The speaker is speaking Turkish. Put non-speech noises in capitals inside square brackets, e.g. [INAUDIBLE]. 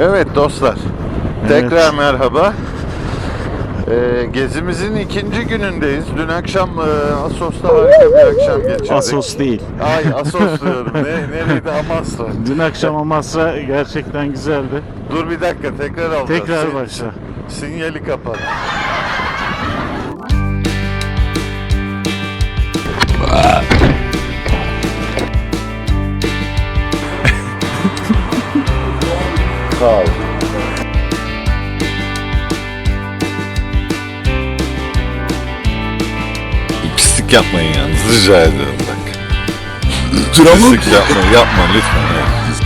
Evet dostlar. Tekrar merhaba. Ee, gezimizin ikinci günündeyiz. Dün akşam e, Asos'ta harika bir akşam geçirdik. Asos değil. Ay [LAUGHS] Asos diyorum. Ne, nereydi Amasra. Dün akşam Amasra gerçekten güzeldi. Dur bir dakika tekrar alacağız. Tekrar Sin- başla. Sinyali kapat. Sağ ol. Pislik yapmayın yalnız rica ediyorum bak. Pislik yapmayın yapma lütfen.